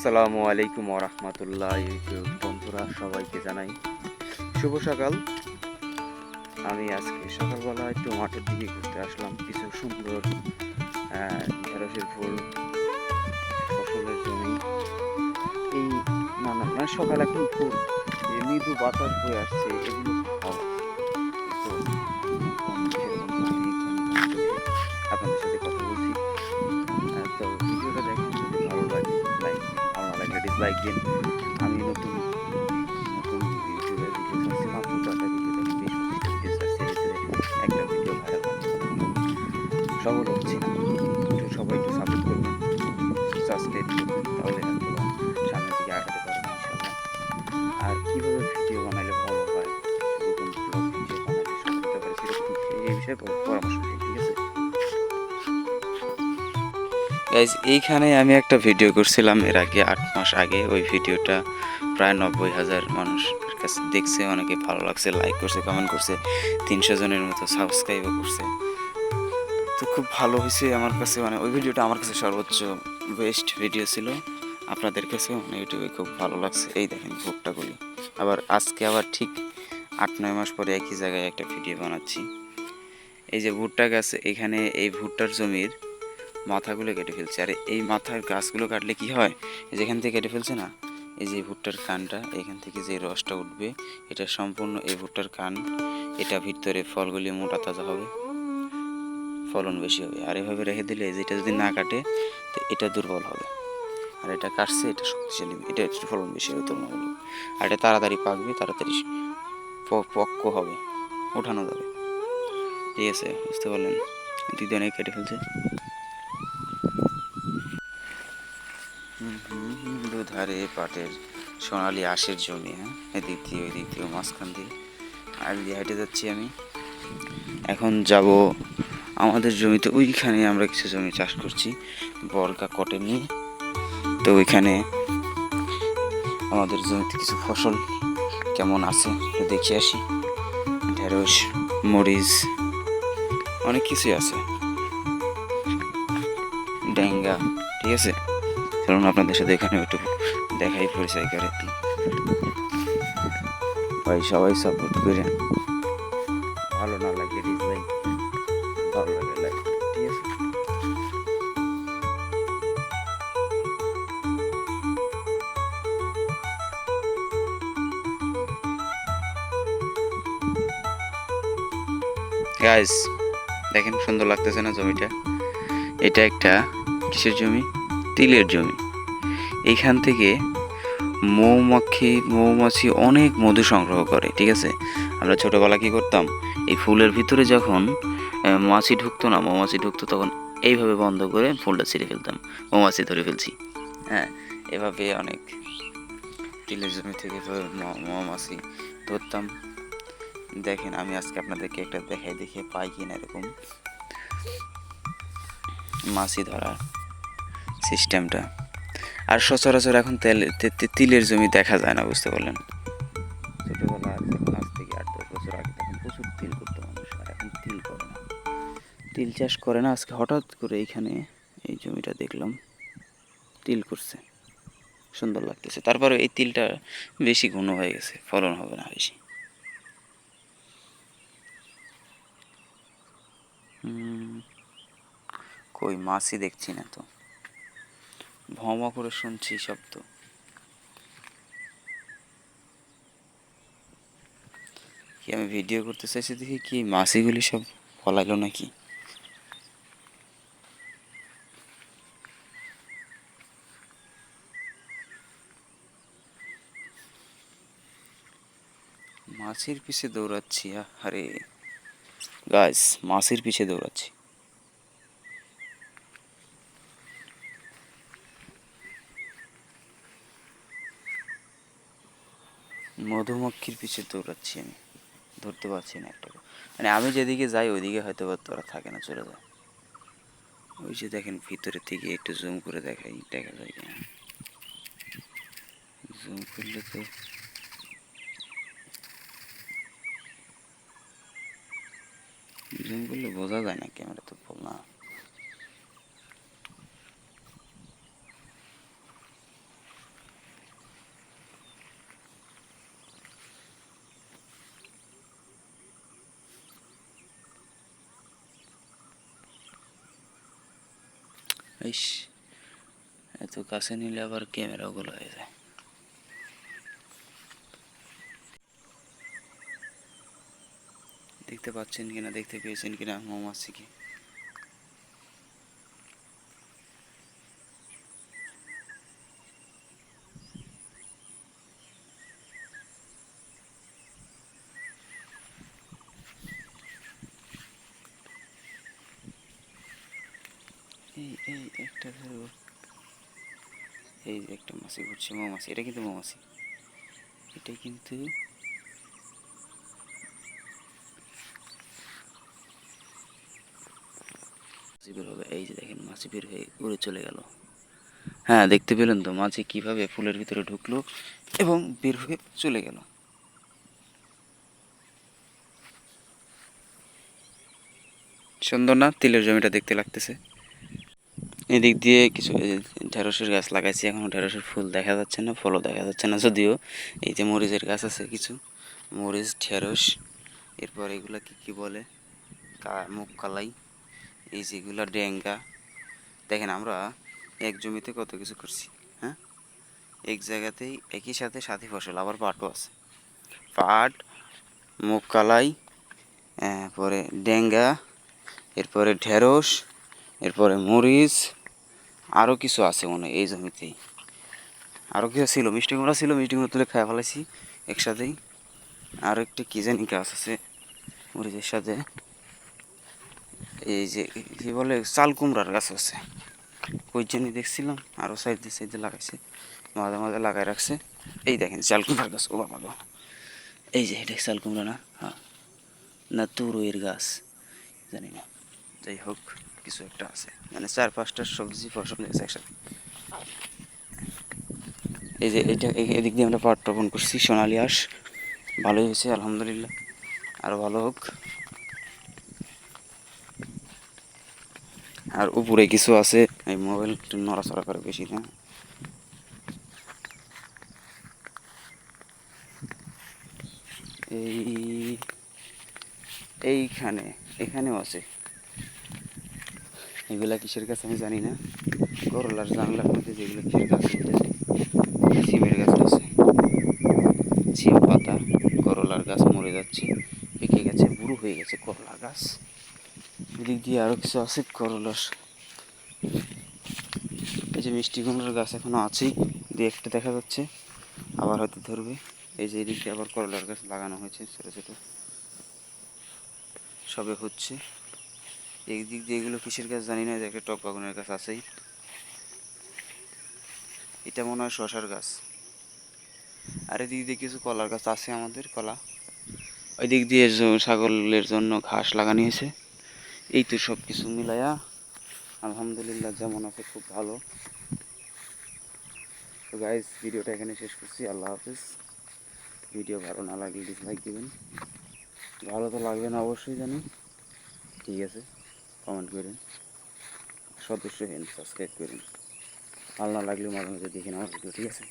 আসসালামু আলাইকুম রহমতুল্লাহ ইউটিউব বন্ধুরা, সবাইকে জানাই শুভ সকাল। আমি আজকে সকালবেলা একটু মাঠের দিকে ঘুরতে আসলাম, কিছু সুন্দর ঢেঁড়সের ফুল, ফসলের জমি। এই না না মানে সকাল এখন ফুল মৃদু বাতাস বয়ে আসছে, এগুলো না লাগলে দিন আমি নতুন নতুন মাত্র চারটা ভিডিও দেখি ভিডিও একটা ভিডিও ভাইরাল সফল হচ্ছে একটু সবাই একটু সাপোর্ট করবেন সাবস্ক্রাইব করবেন তাহলে সামনের দিকে আগাতে পারবেন ইনশাল্লাহ আর কীভাবে ভিডিও বানালে ভালো হয় ভিডিও বানালে সেরকম এই বিষয়ে পরামর্শ গাইজ এইখানে আমি একটা ভিডিও করছিলাম। এর আগে আট মাস আগে ওই ভিডিওটা প্রায় নব্বই হাজার মানুষের কাছে দেখছে, অনেকে ভালো লাগছে লাইক করছে কমেন্ট করছে, তিনশো জনের মতো সাবস্ক্রাইবও করছে। তো খুব ভালো হয়েছে আমার কাছে মানে ওই ভিডিওটা আমার কাছে সর্বোচ্চ বেস্ট ভিডিও ছিল। আপনাদের কাছেও মানে ইউটিউবে খুব ভালো লাগছে। এই দেখেন ভোগটা ভুট্টাগুলি আবার আজকে আবার ঠিক আট, নয় মাস পরে একই জায়গায় একটা ভিডিও বানাচ্ছি। এই যে ভুট্টা গাছ, এখানে এই ভুট্টার জমির মাথাগুলো কেটে ফেলছে। আর এই মাথার গাছগুলো কাটলে কি হয়? যেখান থেকে কেটে ফেলছে না? এই যে ভুট্টার কানটা, এখান থেকে যে রসটা উঠবে, এটা সম্পূর্ণ এই ভুট্টার কান। এটা ভিতরে ফলগুলি মোটা তাজা হবে, ফলন বেশি হবে। আর এভাবে রেখে দিলে যেটা যদি না কাটে, তো এটা দুর্বল হবে। আর এটা কাটছে, এটা শক্তিশালী। এটা একটু ফলন বেশি হবে তুলনামূলক। আর এটা তাড়াতাড়ি পাকবে, তাড়াতাড়ি পক্ক হবে, ওঠানো যাবে। ঠিক আছে, বুঝতে পারলেন? দিদি অনেক কেটে ফেলছে। দুধারে পাটের সোনালি আশের জমি হ্যাঁ? এদিক দিয়ে ওই দিক দিয়ে, মাঝখান দিয়ে। আর দিয়ে হেঁটে যাচ্ছি আমি। এখন যাব আমাদের জমিতে। ওইখানে আমরা কিছু জমি চাষ করছি বর্গা কটে নিয়ে। তো ওইখানে আমাদের জমিতে কিছু ফসল কেমন আছে একটু দেখে আসি। ঢেঁড়স, মরিচ, অনেক কিছুই আছে। ডেঙ্গা, ঠিক আছে? চলুন আপনাদের সাথে এখানে একটু দেখাই পরিচয় করে ভাই, সবাই সাপোর্ট করেন ভালো না লাগে ডিসলাইক ভালো লাগে ঠিক আছে? গাইস দেখেন সুন্দর লাগতেছে না জমিটা? এটা একটা কিসের জমি? তিলের জমি। এইখান থেকে মৌমাছি মৌমাছি অনেক মধু সংগ্রহ করে, ঠিক আছে? আমরা ছোটোবেলা কী করতাম? এই ফুলের ভিতরে যখন মাছি ঢুকতো না, মৌমাছি ঢুকতো তখন এইভাবে বন্ধ করে ফুলটা ছিঁড়ে ফেলতাম, মৌমাছি ধরে ফেলছি। হ্যাঁ এভাবে অনেক তিলের জমি থেকে মৌমাছি ধরতাম। দেখেন, আমি আজকে আপনাদেরকে একটা দেখাই, দেখে পাই কিনা এরকম। মাছি ধরার সিস্টেমটা। আর সচরাচর এখন তেল তিলের জমি দেখা যায় না, বুঝতে পারলেন? ছোটোবেলা থেকে আট দশ বছর আগে তখন প্রচুর তিল করতো মানুষ, আর এখন তিল করে না। তিল চাষ করে না, আজকে হঠাৎ করে এইখানে এই জমিটা দেখলাম, তিল করছে। সুন্দর লাগতেছে। তারপরে এই তিলটা বেশি ঘন হয়ে গেছে, ফলন হবে না বেশি। কই মাছই দেখছি না তো। ভমা করে শুনছি শব্দ। কি আমি ভিডিও করতে চাইছি দেখি কি মাছিগুলি সব ফলাইলো নাকি? মাছির পিছে দৌড়াচ্ছি আরে গাছ মাছির পিছে দৌড়াচ্ছি। মধুমক্ষীর পিছে দৌড়াচ্ছি আমি। ধরতে পারছি না একটা মানে আমি যেদিকে যাই, ওইদিকে হয়তো বা তোরা থাকে না, চলে যায়। ওই যে দেখেন ভিতরের থেকে একটু জুম করে দেখাই, দেখা যায় জুম করলে তো জুম করলে বোঝা যায় না ক্যামেরা তো ফুল ইস, এত কাছে নিলে আবার ক্যামেরাগুলো হয়ে যায়। দেখতে পাচ্ছেন কিনা, দেখতে পেয়েছেন কিনা মৌমাছি এই এই, একটা ধরো। এই যে একটা মাছি ঘুরছে মৌমাছি, এটা কিন্তু মৌমাছি। এটা কিন্তু হবে। এই যে দেখেন, মাছি বের হয়ে উড়ে চলে গেল। হ্যাঁ দেখতে পেলেন তো, মাছি কীভাবে ফুলের ভিতরে ঢুকলো এবং বের হয়ে চলে গেল। সুন্দর না? তিলের জমিটা দেখতে লাগতেছে। এদিক দিয়ে কিছু ঢেঁড়সের গাছ লাগাইছি, এখনও ঢেঁড়সের ফুল দেখা যাচ্ছে না, ফলও দেখা যাচ্ছে না যদিও। এই যে মরিচের গাছ আছে কিছু, মরিচ, ঢেঁড়স, এরপর এগুলা কি কি বলে? মুগ কালাই, এই যেগুলা ডেঙ্গা। দেখেন আমরা এক জমিতে কত কিছু করছি হ্যাঁ? এক জায়গাতেই একই সাথে সাথী ফসল, আবার পাটও আছে। পাট, মুগ কালাই পরে ডেঙ্গা, এরপরে ঢেঁড়স, এরপরে মরিচ আরও কিছু আছে মনে এই জমিতেই। আরও কিছু ছিল, মিষ্টি কুমড়া ছিল, মিষ্টি কুমড়া তুলে খাওয়া ফেলাইছি একসাথেই। আর একটি কী জানি গাছ আছে, মরিচের সাথে। এই যে, কি বলে, চাল কুমড়ার গাছ আছে। ওই জন্য দেখছিলাম আরও সাইড সাইডে সাইডে লাগাইছে, মাঝে মাঝে লাগাই রাখছে। এই দেখেন চাল কুমড়ার গাছ, ও বাবা এই যে, এটা চাল কুমড়া না হ্যাঁ। না তুরুইয়ের গাছ, জানি না। যাই হোক। কিছু একটা আছে। মানে চার, পাঁচটা সবজি ফসল আছে একসাথে। এই যে এটা এদিক দিয়ে আমরা পাট রোপণ করছি, সোনালি আঁশ। ভালোই হয়েছে, আলহামদুলিল্লাহ। আরও ভালো হোক। আর উপরে কিছু আছে, এই মোবাইল একটু নড়াচড়া করে বেশি না? এই, এইখানে, এখানেও আছে। এগুলা কিসের গাছ আমি জানি না। করলার জানলার মধ্যে যেগুলো কিসের গাছ উঠেছে সিমের গাছ আছে। সিম পাতা, করলার গাছ মরে যাচ্ছে, পেকে গেছে, বুড়ো হয়ে গেছে করলা গাছ। এদিক দিয়ে আরও কিছু আছে করলার। এই যে মিষ্টি কুমড়ার গাছ এখনও আছেই, দু একটা দেখা যাচ্ছে, আবার হয়তো ধরবে। এই যে এদিক আবার করলার গাছ লাগানো হয়েছে ছোটো ছোটো। সবে হচ্ছে। এই দিক দিয়ে এগুলো কিসের গাছ জানি না দেখে টক বাগানের গাছ আছেই এটা মনে হয় শশার গাছ। আর এদিক দিয়ে কিছু কলার গাছ আছে আমাদের, কলা। ওই দিক দিয়ে ছাগলের জন্য ঘাস লাগানো হয়েছে। এই তো সব কিছু মিলাইয়া আলহামদুলিল্লাহ যেমন আছে খুব ভালো। তো গাইজ ভিডিওটা এখানে শেষ করছি, আল্লাহ হাফিজ। ভিডিও ভালো না লাগলে ডিসলাইক দিবেন। ভালো তো লাগবে না অবশ্যই জানি। ঠিক আছে। কমেন্ট করেন। সদস্য হেন সাবস্ক্রাইব করেন আল্লাহ লাগলে মাঝে মাঝে দেখেন আমার ভিডিও ঠিক আছে?